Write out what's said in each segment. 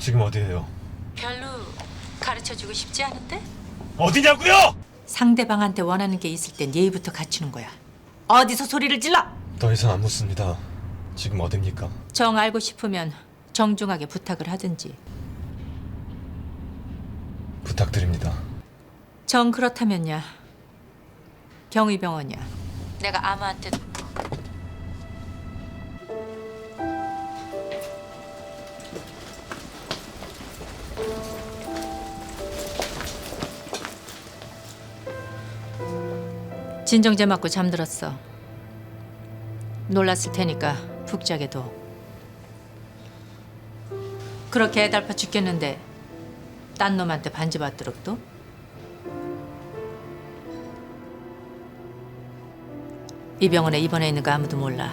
지금 어디예요? 별로 가르쳐주고 싶지 않은데? 어디냐고요? 상대방한테 원하는 게 있을 땐 예의부터 갖추는 거야. 어디서 소리를 질러? 더 이상 안 묻습니다. 지금 어딥니까? 정 알고 싶으면 정중하게 부탁을 하든지. 부탁드립니다. 정 그렇다면야. 경의병원이야. 내가 아무한테 진정제 맞고 잠들었어. 놀랐을 테니까 푹 자게 둬. 그렇게 애달파 죽겠는데 딴 놈한테 반지 받도록 또? 이 병원에 입원해 있는 거 아무도 몰라.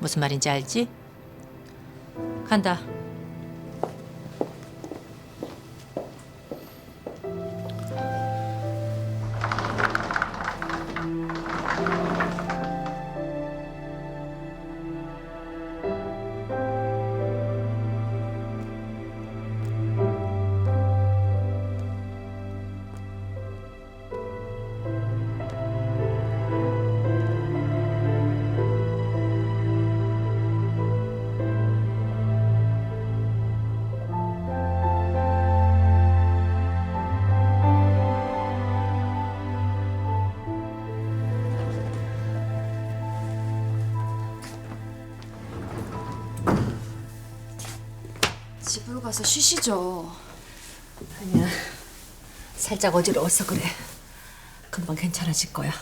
무슨 말인지 알지? 간다. 집으로 가서 쉬시죠. 아니야. 살짝 어지러워서 그래. 금방 괜찮아질 거야.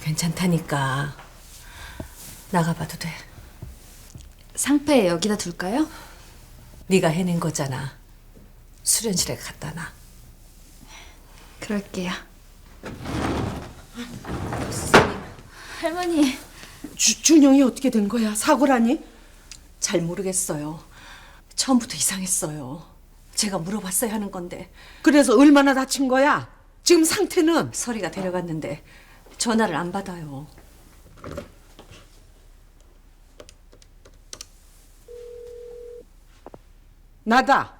괜찮다니까. 나가봐도 돼. 상패 여기다 둘까요? 네가 해낸 거잖아. 수련실에 갖다 놔. 그럴게요. 할머니, 주, 준영이 어떻게 된 거야? 사고라니? 잘 모르겠어요. 처음부터 이상했어요. 제가 물어봤어야 하는 건데 그래서 얼마나 다친 거야? 지금 상태는? 서리가 데려갔는데 전화를 안 받아요. 나다.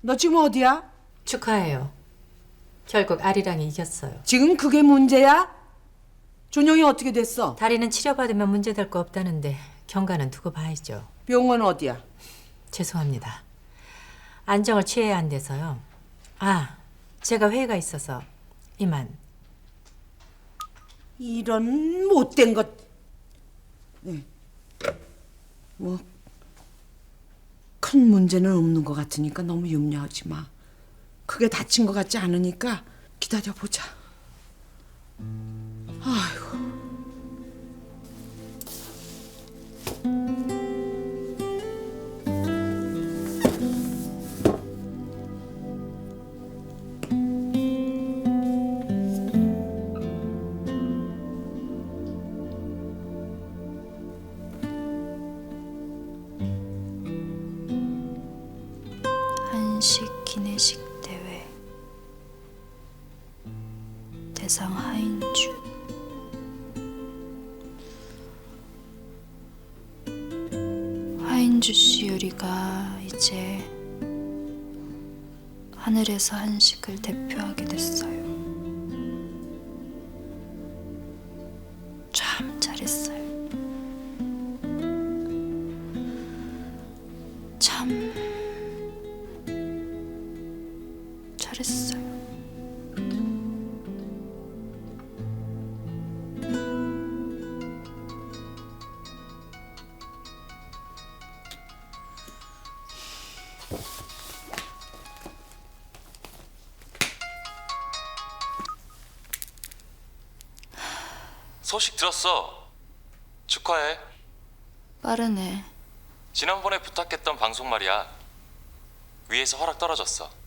너 지금 어디야? 축하해요. 결국 아리랑이 이겼어요. 지금 그게 문제야? 준영이 어떻게 됐어? 다리는 치료받으면 문제될 거 없다는데 경과는 두고 봐야죠. 병원 어디야? 죄송합니다. 안정을 취해야 한대서요. 아, 제가 회의가 있어서 이만. 이런 못된 것. 네. 뭐, 큰 문제는 없는 것 같으니까 너무 염려하지 마. 크게 다친 것 같지 않으니까 기다려보자. 한식 기내식 대회 대상 하인주 하인주 씨 요리가 이제 하늘에서 한식을 대표하게 됐어요. 참 잘했어요. 참 했어요. 소식 들었어. 축하해. 빠르네. 지난번에 부탁했던 방송 말이야. 위에서 허락 떨어졌어.